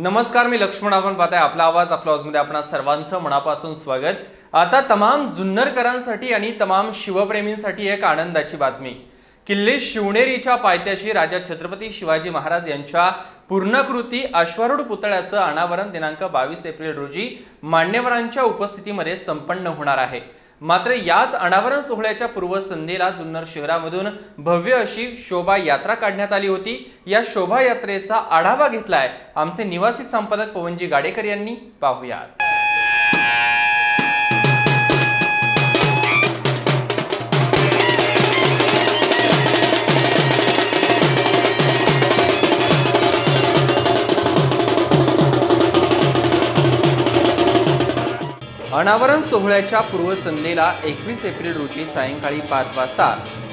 नमस्कार मी लक्ष्मण आपण पाहताय आपला आवाज आपल्या आवाजमध्ये आपण सर्वांचं मनापासून स्वागत. आता तमाम जुन्नरकरांसाठी आणि तमाम शिवप्रेमींसाठी एक आनंदाची बातमी. किल्ले शिवनेरीच्या पायथ्याशी राजा छत्रपती शिवाजी महाराज यांच्या पूर्णकृती अश्वारूढ पुतळ्याचं अनावरण दिनांक बावीस एप्रिल रोजी मान्यवरांच्या उपस्थितीमध्ये संपन्न होणार आहे. मात्र याच अनावरण सोहळ्याच्या पूर्वसंध्येला जुन्नर शहरामधून भव्य अशी शोभा यात्रा काढण्यात आली होती. या शोभायात्रेचा आढावा घेतलाय आमचे निवासी संपादक पवनजी गाडेकर यांनी. पाहुयात. अनावरण सोहळ्याच्या पूर्वसंध्येला एकवीस एप्रिल रोजी सायंकाळी पाच वाजता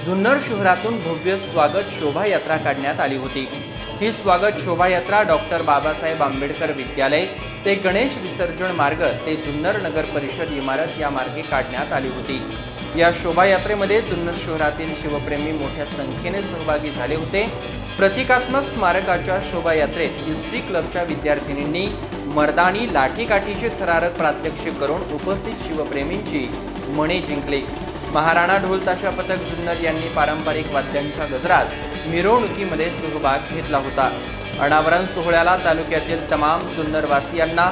जुन्नर शहरातून भव्य स्वागत शोभायात्रा काढण्यात आली होती. ही स्वागत शोभायात्रा डॉक्टर बाबासाहेब आंबेडकर विद्यालय ते गणेश विसर्जन मार्ग ते जुन्नर नगर परिषद इमारत या मार्गे काढण्यात आली होती. या शोभायात्रेमध्ये जुन्नर शहरातील शिवप्रेमी मोठ्या संख्येने सहभागी झाले होते. प्रतिकात्मक स्मारकाच्या शोभायात्रेत हिस्ट्री क्लबच्या विद्यार्थिनींनी मर्दानी लाठीकाठीची थरारक प्रात्यक्षिक करून उपस्थित शिवप्रेमींची मने जिंकली. महाराणा ढोलताशा पथक जुन्नर यांनी पारंपरिक वाद्यांच्या गजरात मिरवणुकीमध्ये सहभाग घेतला होता. अनावरण सोहळ्याला तालुक्यातील तमाम जुन्नरवासियांना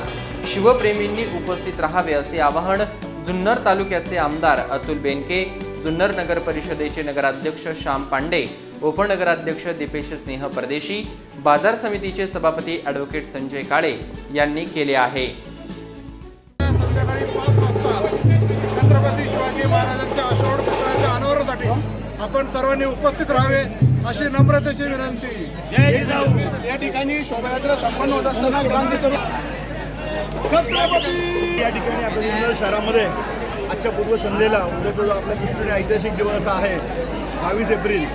शिवप्रेमींनी उपस्थित राहावे असे आवाहन जुन्नर तालुक्याचे आमदार अतुल बेनके जुन्नर नगर परिषदेचे नगराध्यक्ष श्याम पांडे उपनगराध्यक्ष दीपेश स्नेह परदेशी बाजार समितीचे सभापती ॲडव्होकेट संजय काळे यांनी केले आहे. संध्याकाळी पाच वाजता छत्रपती शिवाजी महाराजांच्या अशोड पुतळ्याच्या अनावरणासाठी आपण सर्वांनी उपस्थित राहावे अशी नम्रतेची विनंती. या ठिकाणी शोभायात्रा संपन्न होत असताना क्रांती करू छत्रपती! या ठिकाणी आपल्या जुन्नर शहरामध्ये. आजच्या पूर्वसंध्येला उद्याचा जो आपल्या दृष्टीने ऐतिहासिक दिवस आहे बावीस एप्रिल.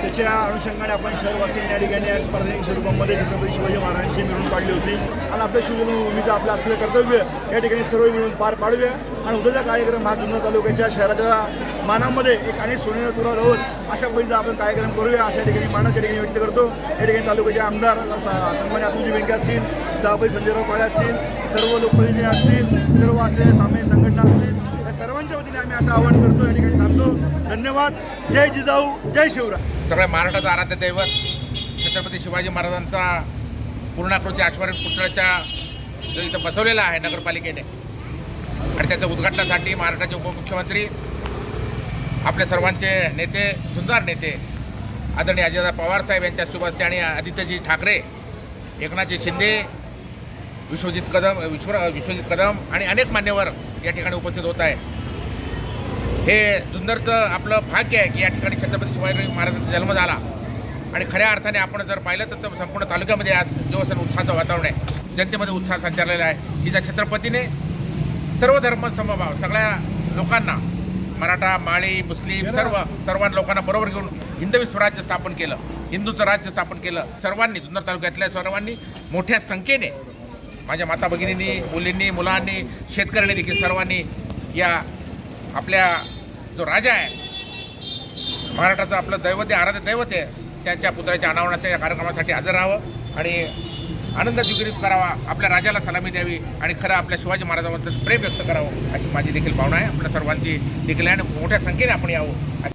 त्याच्या अनुषंगाने आपण शहरवासींनी या ठिकाणी एक प्रादेशिक स्वरूपामध्ये छत्रपती शिवाजी महाराजांची मिळून काढली होती. आणि आपल्या शिवजन्मभूमीचं आपलं असलेलं कर्तव्य या ठिकाणी सर्व मिळून पार पाडूया. आणि उद्याचा कार्यक्रम हा जुन्नर तालुक्याच्या शहराच्या मानामध्ये एक अनेक सोन्याचा तुरा राहून अशा पद्धतीचा आपण कार्यक्रम करूया अशा ठिकाणी मानस या ठिकाणी व्यक्त करतो. या ठिकाणी तालुक्याचे आमदार सन्मान्य अतुलजी बेंके असतील सभापती संजयराव पाळे असतील सर्व लोकप्रतिनिधी असतील सर्व असलेल्या सामाजिक संघटना असतील असं आवाहन करतो या ठिकाणी थांबतो. धन्यवाद. जय जिजाऊ जय शिवराय. सगळ्या महाराष्ट्राचं आराध्य दैवत छत्रपती शिवाजी महाराजांचा पूर्णाकृती आश्वासन पुतळ्याच्या जो इथं बसवलेला आहे नगरपालिकेने. आणि त्याच्या उद्घाटनासाठी महाराष्ट्राचे उपमुख्यमंत्री आपल्या सर्वांचे नेते सुंदर नेते आदरणीय अजयदा पवार साहेब यांच्या शुभस्ते आणि आदित्यजी ठाकरे एकनाथजी शिंदे विश्वजित कदम विश्व विश्वजित कदम आणि अनेक मान्यवर या ठिकाणी उपस्थित होत आहे हे जुन्नरचं आपलं भाग्य आहे की या ठिकाणी छत्रपती शिवाजी महाराजांचा जन्म झाला. आणि खऱ्या अर्थाने आपण जर पाहिलं तर संपूर्ण तालुक्यामध्ये आज जो सण उत्साहाचं वातावरण आहे जनतेमध्ये उत्साह संचारलेला आहे. की ज्या छत्रपतीने सर्व धर्म समभाव सगळ्या लोकांना मराठा माळी मुस्लिम सर्व सर्व लोकांना बरोबर घेऊन हिंदवी स्वराज्य स्थापन केलं. हिंदूचं राज्य स्थापन केलं. सर्वांनी जुन्नर तालुक्यातल्या सर्वांनी मोठ्या संख्येने माझ्या माता भगिनींनी मुलींनी मुलांनी शेतकऱ्यांनी देखील सर्वांनी या आपल्या जो राजा आहे महाराष्ट्राचं आपलं दैवत आहे आराध्य दैवत आहे त्यांच्या पुतळ्याच्या अनावरणाच्या या कार्यक्रमासाठी हजर राहावं आणि आनंद द्विगुणित करावा आपल्या राजाला सलामी द्यावी आणि खरं आपल्या शिवाजी महाराजांबद्दल प्रेम व्यक्त करावं अशी माझी देखील भावना आहे. आपल्या सर्वांची देखील आहे आणि मोठ्या संख्येने आपण यावं.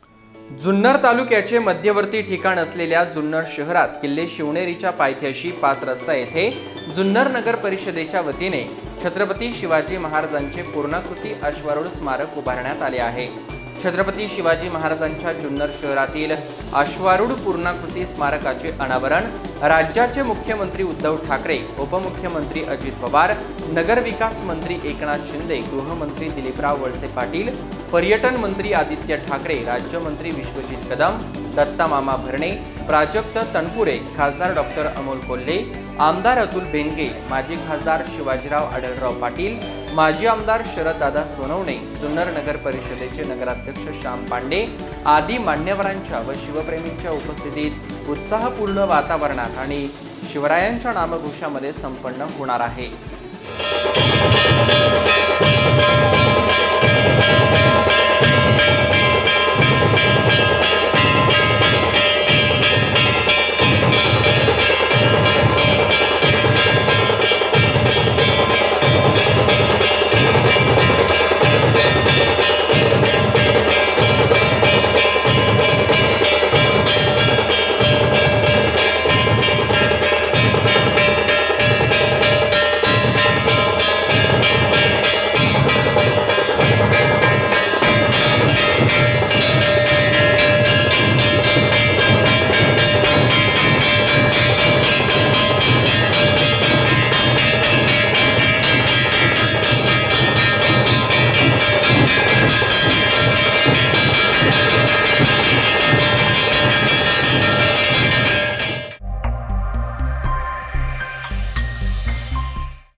जुन्नर तालुक्याचे मध्यवर्ती ठिकाण असलेल्या जुन्नर शहरात किल्ले शिवनेरीच्या पायथ्याशी पाच रस्ता येथे जुन्नर नगर परिषदेच्या वतीने छत्रपती शिवाजी महाराजांचे पूर्णाकृती अश्वारूढ स्मारक उभारण्यात आले आहे. छत्रपती शिवाजी महाराजांच्या जुन्नर शहरातील अश्वारूढ पूर्णाकृती स्मारकाचे अनावरण राज्याचे मुख्यमंत्री उद्धव ठाकरे उपमुख्यमंत्री अजित पवार नगरविकास मंत्री एकनाथ शिंदे गृहमंत्री दिलीपराव वळसे पाटील पर्यटन मंत्री आदित्य ठाकरे राज्यमंत्री विश्वजित कदम दत्ता मामा भरणे प्राजक्त तणपुरे खासदार डॉक्टर अमोल कोल्हे आमदार अतुल बेंगे माजी खासदार शिवाजीराव आढळराव पाटील माजी आमदार शरददादा सोनवणे जुन्नर नगर परिषदेचे नगराध्यक्ष श्याम पांडे आदी मान्यवरांच्या व शिवप्रेमींच्या उपस्थितीत उत्साहपूर्ण वातावरणात आणि शिवरायांच्या नामघोषामध्ये संपन्न होणार आहे.